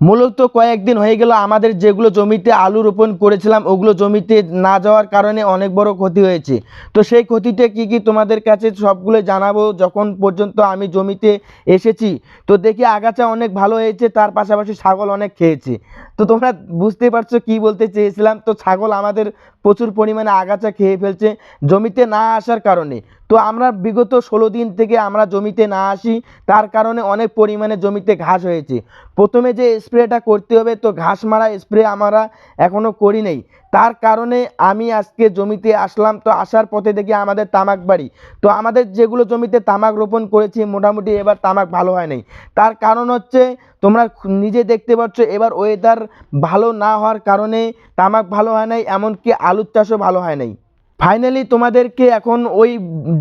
মূলত কয়েকদিন হয়ে গেল আমাদের যেগুলো জমিতে আলু রোপণ করেছিলাম, ওগুলো জমিতে না যাওয়ার কারণে অনেক বড় ক্ষতি হয়েছে। তো সেই ক্ষতিটা কি কি তোমাদের কাছে সবগুলো জানাব যখন পর্যন্ত আমি জমিতে এসেছি? তো দেখি আগাছা অনেক ভালো হয়েছে, তার পাশাপাশি ছাগল অনেক খেয়েছে। তো তোমরা বুঝতে পারছ কি বলতে চেয়েছিলাম? তো ছাগল আমাদের প্রচুর পরিমাণে আগাছা খেয়ে ফেলছে জমিতে না আসার কারণে। তো আমরা বিগত ষোলো দিন থেকে আমরা জমিতে না আসি, তার কারণে অনেক পরিমাণে জমিতে ঘাস হয়েছে। প্রথমে যে স্প্রেটা করতে হবে, তো ঘাস মারা স্প্রে আমরা এখনও করি নাই। তার কারণে আমি আজকে জমিতে আসলাম, তো আসার পথে দেখি আমাদের তামাক বাড়ি। তো আমাদের যেগুলো জমিতে তামাক রোপণ করেছি, মোটামুটি এবার তামাক ভালো হয় নাই। তার কারণ হচ্ছে, তোমরা নিজে দেখতে পাচ্ছ, এবার ওয়েদার ভালো না হওয়ার কারণে তামাক ভালো হয় নাই, এমনকি আলুর চাষও ভালো হয় নাই। ফাইনালি তোমাদেরকে এখন ওই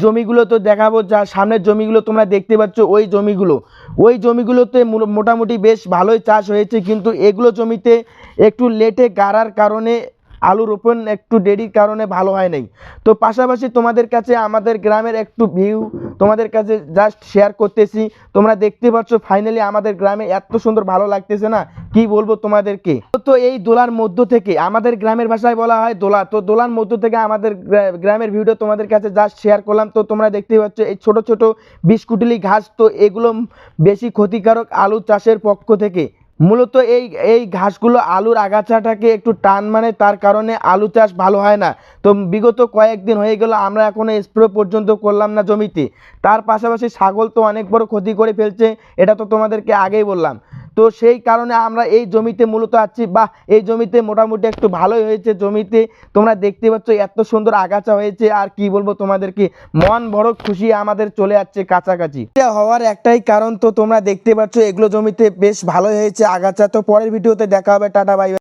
জমিগুলো তো দেখাবো, যা সামনের জমিগুলো তোমরা দেখতে পাচ্ছ, ওই জমিগুলো। ওই জমিগুলোতে মোটামুটি বেশ ভালোই চাষ হয়েছে, কিন্তু এগুলো জমিতে একটু লেটে গাড়ার কারণে আলু রোপণ একটু দেরির কারণে ভালো হয় নাই। তো পাশাপাশি তোমাদের কাছে, আমাদের গ্রামের একটু ভিউ তোমাদের কাছে জাস্ট শেয়ার করতেছি। তোমরা দেখতে পাচ্ছ ফাইনালি আমাদের গ্রামে এত সুন্দর ভালো লাগতেছে না? কি বলব তোমাদেরকে? তো এই দোলার মধ্য থেকে, আমাদের গ্রামের ভাষায় বলা হয় দোলা। তো দোলার মধ্য থেকে আমাদের গ্রা- গ্রামের ভিডিও তোমাদের কাছে জাস্ট শেয়ার করলাম। তো তোমরা দেখতে পাচ্ছ এই ছোট ছোট বিস্কুটলি ঘাস, তো এগুলো বেশি ক্ষতিকারক আলু চাষের পক্ষ থেকে। মূলত এই এই ঘাসগুলো আলুর আগাছাটাকে একটু টান মানে তার কারণে আলু চাষ ভালো হয় না। তো বিগত কয়েকদিন হয়ে গেল আমরা এখনও স্প্রে পর্যন্ত করলাম না জমিতে। তার পাশাপাশি ছাগল তো অনেক বড় ক্ষতি করে ফেলছে, এটা তো তোমাদেরকে আগেই বললাম। তো সেই কারণে আমরা এই জমিতে মূলত আছি। বা এই জমিতে মোটামুটি একটু ভালোই হয়েছে জমিতে। তোমরা দেখতে পাচ্ছ এত সুন্দর আগাছা হয়েছে। আর কি বলব তোমাদেরকে, মন বড় খুশি আমাদের চলে যাচ্ছে কাছাকাছি। এটা হওয়ার একটাই কারণ তো তোমরা দেখতে পাচ্ছ এগুলো জমিতে বেশ ভালোই হয়েছে আগাছা। তো পরের ভিডিওতে দেখা হবে। Tata bye.